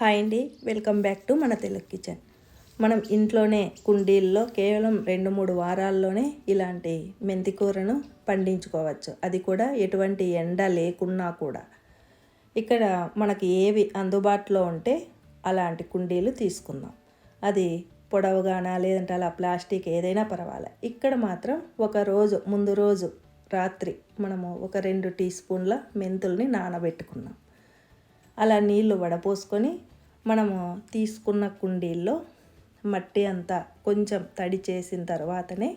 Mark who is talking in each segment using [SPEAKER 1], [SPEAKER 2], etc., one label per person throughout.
[SPEAKER 1] Hi అండి. Welcome back to మన Telugu kitchen. మనం ఇంట్లోనే కుండీల్లో కేవలం రెండు మూడు వారాల్లోనే ఇలాంటి మెంతికూరను పండించుకోవచ్చు. అది కూడా ఎటువంటి ఎండ లేకున్నా కూడా. ఇక్కడ మనకి ఏవి అందుబాటులో ఉంటే అలాంటి కుండీలు తీసుకుందాం. అది పొడవుగానా లేదంటే అలా ప్లాస్టిక్ ఏదైనా పర్వాలే. ఇక్కడ మాత్రం ఒక రోజు ముందు రోజు రాత్రి మనము ఒక రెండు టీ స్పూన్ల మెంతుల్ని నానబెట్టుకున్నాం. అలా నీళ్ళు వడపోసుకొని మనము తీసుకున్న కుండీల్లో మట్టి అంతా కొంచెం తడి చేసిన తర్వాతనే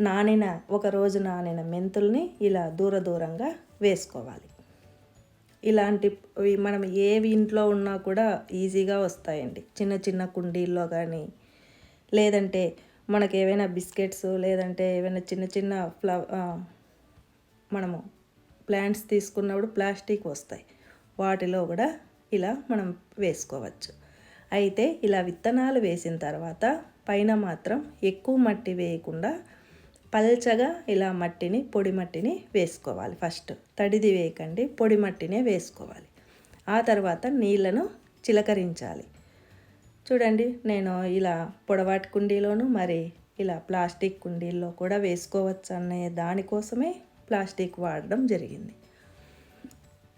[SPEAKER 1] నానిన ఒక రోజు నానిన మెంతుల్ని ఇలా దూర దూరంగా వేసుకోవాలి. ఇలాంటి మనం ఏవి ఇంట్లో ఉన్నా కూడా ఈజీగా వస్తాయండి. చిన్న చిన్న కుండీల్లో కానీ లేదంటే మనకి ఏవైనా బిస్కెట్స్ లేదంటే ఏవైనా చిన్న చిన్న ఫ్లవ మనము ప్లాంట్స్ తీసుకున్నప్పుడు ప్లాస్టిక్ వస్తాయి. వాటిలో కూడా ఇలా మనం వేసుకోవచ్చు. అయితే ఇలా విత్తనాలు వేసిన తర్వాత పైన మాత్రం ఎక్కువ మట్టి వేయకుండా పల్చగా ఇలా మట్టిని పొడి మట్టిని వేసుకోవాలి ఫస్ట్. తడిది వేయకండి పొడి మట్టినే వేసుకోవాలి. ఆ తర్వాత నీళ్ళను చిలకరించాలి. చూడండి నేను ఇలా పొడవాటి కుండీలోను మరి ఇలా ప్లాస్టిక్ కుండీల్లో కూడా వేసుకోవచ్చు అనే దానికోసమే ప్లాస్టిక్ వాడడం జరిగింది.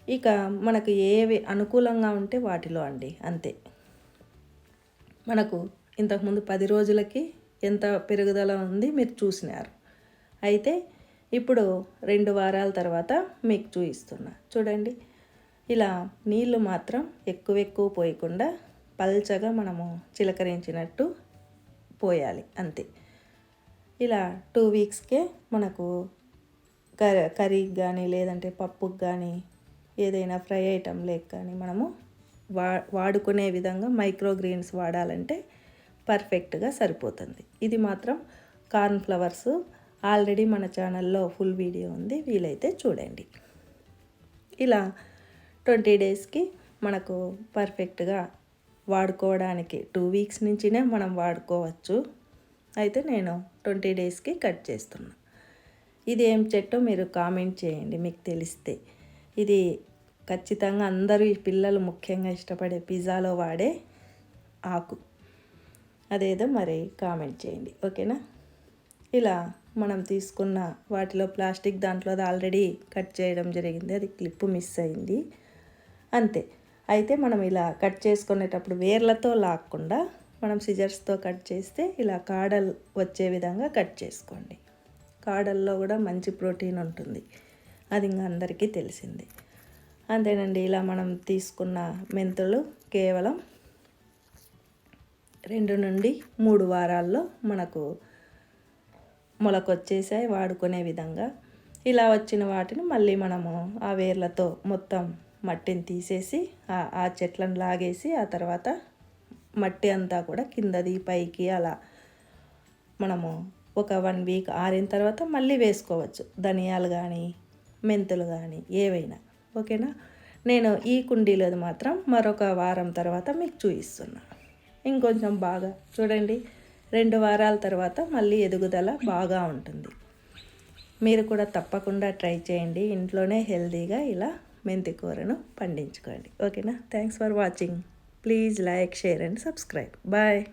[SPEAKER 1] ఇక మనకు ఏవి అనుకూలంగా ఉంటే వాటిలో అండి అంతే. మనకు ఇంతకుముందు పది రోజులకి ఎంత పెరుగుదల ఉంది మీరు చూసినారు. అయితే ఇప్పుడు రెండు వారాల తర్వాత మీకు చూపిస్తున్నా. చూడండి ఇలా నీళ్ళు మాత్రం ఎక్కువ ఎక్కువ పోయకుండా పల్చగా మనము చిలకరించినట్టు పోయాలి అంతే. ఇలా టూ వీక్స్కే మనకు కర్రీకి కానీ లేదంటే పప్పుకి కానీ ఏదైనా ఫ్రై ఐటమ్ లేక కానీ మనము వా వాడుకునే విధంగా మైక్రో గ్రీన్స్ వాడాలంటే పర్ఫెక్ట్గా సరిపోతుంది. ఇది మాత్రం కార్న్ ఫ్లవర్స్ ఆల్రెడీ మన ఛానల్లో ఫుల్ వీడియో ఉంది వీలైతే చూడండి. ఇలా ట్వంటీ డేస్కి మనకు పర్ఫెక్ట్గా వాడుకోవడానికి టూ వీక్స్ నుంచినే మనం వాడుకోవచ్చు. అయితే నేను ట్వంటీ డేస్కి కట్ చేస్తున్నా. ఇది ఏం చెట్టో మీరు కామెంట్ చేయండి మీకు తెలిస్తే. ఇది ఖచ్చితంగా అందరూ ఈ పిల్లలు ముఖ్యంగా ఇష్టపడే పిజ్జాలో వాడే ఆకు. అదేదో మరి కామెంట్ చేయండి. ఓకేనా? ఇలా మనం తీసుకున్న వాటిలో ప్లాస్టిక్ దాంట్లో ఆల్రెడీ కట్ చేయడం జరిగింది. అది క్లిప్ మిస్ అయింది. అంతే. అయితే మనం ఇలా కట్ చేసుకునేటప్పుడు వేర్లతో లాక్కుండా మనం సిజర్స్తో కట్ చేస్తే ఇలా కాడలు వచ్చే విధంగా కట్ చేసుకోండి. కాడల్లో కూడా మంచి ప్రోటీన్ ఉంటుంది. అది ఇంకా అందరికీ తెలిసింది. అంతేనండి ఇలా మనం తీసుకున్న మెంతులు కేవలం రెండు నుండి మూడు వారాల్లో మనకు మొలకొచ్చేసాయి వాడుకునే విధంగా. ఇలా వచ్చిన వాటిని మళ్ళీ మనము ఆ వేర్లతో మొత్తం మట్టిని తీసేసి ఆ చెట్లను లాగేసి ఆ తర్వాత మట్టి అంతా కూడా కిందది పైకి అలా మనము ఒక వన్ వీక్ ఆరిన తర్వాత మళ్ళీ వేసుకోవచ్చు. ధనియాలు కానీ మెంతులు కానీ ఏవైనా ఓకేనా? నేను ఈ కుండీలోది మాత్రం మరొక వారం తర్వాత మీకు చూపిస్తున్నా ఇంకొంచెం బాగా చూడండి రెండు వారాల తర్వాత మళ్ళీ ఎదుగుదల బాగా ఉంటుంది. మీరు కూడా తప్పకుండా ట్రై చేయండి ఇంట్లోనే హెల్తీగా ఇలా మెంతి కూరను పండించుకోండి. ఓకేనా? Thanks for watching. Please like share and subscribe. Bye.